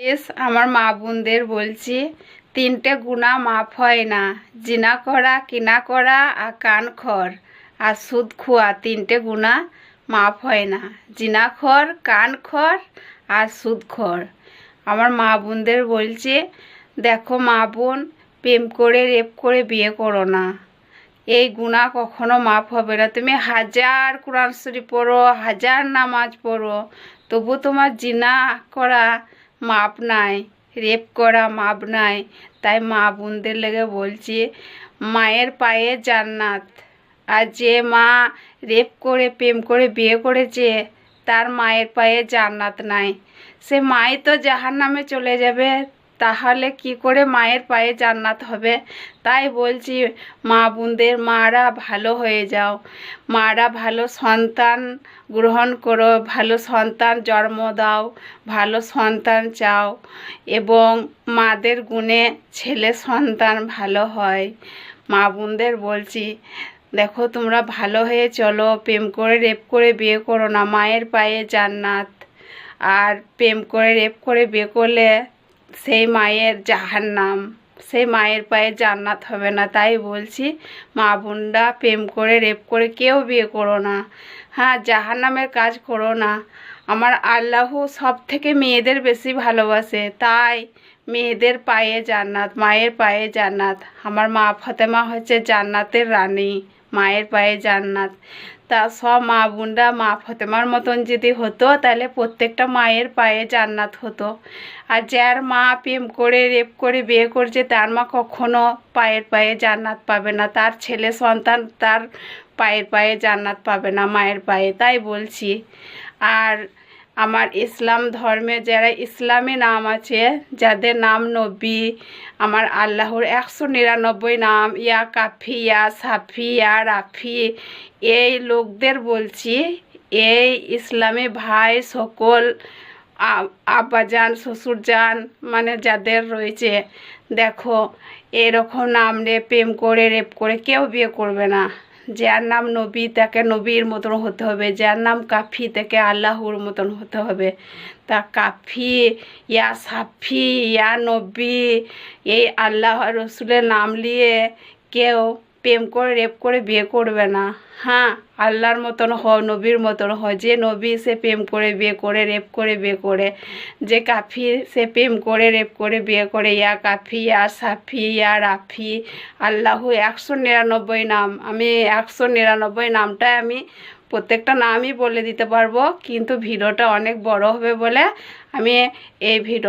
S আমার মা বোনদের বলছি, তিনটে গুণা মাফ হয় না। জিনা করা, কিনা করা আর কান খর আর সুদ খোয়া তিনটে গুণা মাফ হয় না। জিনা খর, কান খর আর সুদ খর। আমার মা বোনদের বলছে, দেখো মা বোন, প্রেম করে, রেপ করে বিয়ে করো না। এই গুণা কখনো মাফ হবে না। তুমি হাজার কোরআন শরীফ পড়ো, হাজার নামাজ পড়ো, তবু তোমার জিনা করা মাপ নাই, রেপ করা মাপ নাই। তাই মা বোনদের লেগে বলছি, মায়ের পায়ে জান্নাত। আর যে মা রেপ করে, প্রেম করে বিয়ে করেছে, তার মায়ের পায়ে জান্নাত নাই। সে মাই তো জাহার নামে চলে যাবে। তাহলে কি করে মায়ের পায়ে জান্নাত হবে? তাই বলছি, মা বোনদের, মারা ভালো হয়ে যাও। মারা ভালো সন্তান গ্রহণ করো, ভালো সন্তান জন্ম দাও, ভালো সন্তান চাও এবং মাদের গুণে ছেলে সন্তান ভালো হয়। মা বোনদের বলছি, দেখো তোমরা ভালো হয়ে চলো, প্রেম করে রেপ করে বিয়ে করো না, মায়ের পায়ে জান্নাত। আর প্রেম করে রেপ করে বিয়ে করলে সেই মায়ের জাহান্নাম, সেই মায়ের পায়ে জান্নাত হবে না, তাই বলছি, মা বোনরা প্রেম করে, রেপ করে কেউ বিয়ে করো না। হ্যাঁ জাহান্নামের কাজ করো না। আমার আল্লাহ সব থেকে মেয়েদের বেশি ভালোবাসে, তাই মেয়েদের পায়ে জান্নাত, মায়ের পায়ে জান্নাত। আমার মা ফতেমা হচ্ছে জান্নাতের রানী। মায়ের পায়ে জান্নাত। তা সব মা বোনরা মা ফতেমার মতন যদি হতো, তাহলে প্রত্যেকটা মায়ের পায়ে জান্নাত হতো। আর যার মা প্রেম করে, রেপ করে, বিয়ে করছে, তার মা কখনো পায়ের পায়ে জান্নাত পাবে না। তার ছেলে সন্তান, তার পায়ের পায়ে জান্নাত পাবে না, মায়ের পায়ে। তাই বলছি। আর আমার ইসলাম ধর্মে যারা ইসলামী নাম আছে, যাদের নাম নবী, আমার আল্লাহর একশো নিরানব্বই নাম, ইয়া কাফি, ইয়া সাফি, ইয়া রাফি, এই লোকদের বলছি, এই ইসলামী ভাই, সকল আব্বাজান, শ্বশুরজান মানে যাদের রয়েছে, দেখো, এরকম নাম রে, প্রেম করে, রেপ করে, কেউ বিয়ে করবে না। যার নাম নবী, তাকে নবীর মতন হতে হবে। যার নাম কাফি, তাকে আল্লাহর মতন হতে হবে। তা কাফি, ইয়া সাফি, ইয়া নবী, এই আল্লাহ রসুলের নাম নিয়ে কেউ প্রেম করে, রেপ করে বিয়ে করবে না। হ্যাঁ আল্লাহর মতন হ নবীর মতন হয় যে নবী সে প্রেম করে বিয়ে করে, রেপ করে বিয়ে করে। যে কাফি সে প্রেম করে, রেপ করে বিয়ে করে। ইয়া কাফি, ইয়া সাফি, ইয়া রাফি। আল্লাহু একশো নিরানব্বই নাম। আমি একশো নিরানব্বই নামটাই আমি প্রত্যেকটা নামই বলে দিতে পারব। কিন্তু ভিডিওটা অনেক বড় হবে বলে আমি এই ভিডিও